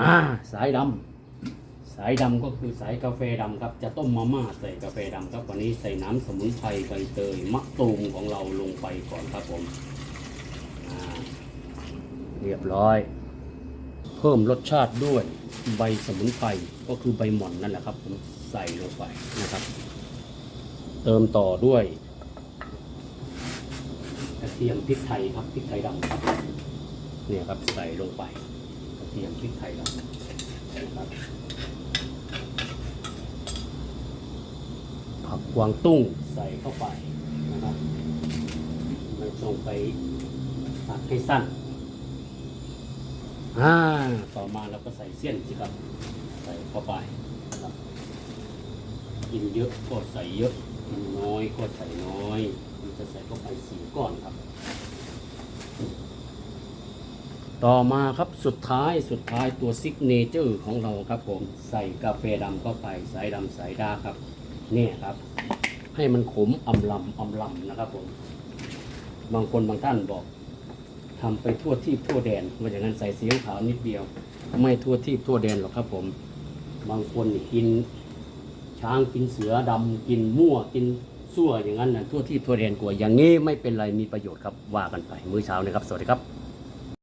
อ่าสายดำสายดำก็คือสายกาแฟดำครับ จะต้มมาม่าใส่กาแฟดำครับ วันนี้ใส่น้ำสมุนไพรใบเตยมะตูมของเราลงไปก่อนครับผมเรียบร้อย เพิ่มรสชาติด้วยใบสมุนไพรก็คือใบหม่อนนั่นแหละครับ ผมใส่ลงไปนะครับ เติมต่อด้วยกระเทียมพริกไทยครับพริกไทยดำครับเนี่ยครับใส่ลงไป เทียมพริกไทยดำนะครับผักกวางตุ้งใส่เข้าไปนะครับไม่ต้องไปตัดให้สั้นอ่าต่อมาเราก็ใส่เส้นสิครับ ใส่เข้าไปนะครับกินเยอะก็ใส่เยอะกินน้อยก็ใส่น้อย มันจะใส่เข้าไปสี่ก้อนครับ ต่อมาครับสุดท้ายสุดท้ายตัวซิกเนเจอร์ของเราครับผมใส่กาแฟดำเข้าไปสายดำสายดาครับเนี่ยครับ ให้มันขมอำลำอำลำนะครับผมบางคนบางท่านบอกทำไปทั่วที่ทั่วแดนว่าอย่างนั้นใส่สีขาวนิดเดียว ไม่ทั่วที่ทั่วแดนหรอกครับผม บางคนกินช้างกินเสือดำกินมั่วกินซั่วอย่างนั้นนะทั่วที่ทั่วแดนกลัวอย่างนี้ไม่เป็นไรมีประโยชน์ครับว่ากันไปมื้อเช้านะครับ สวัสดีครับ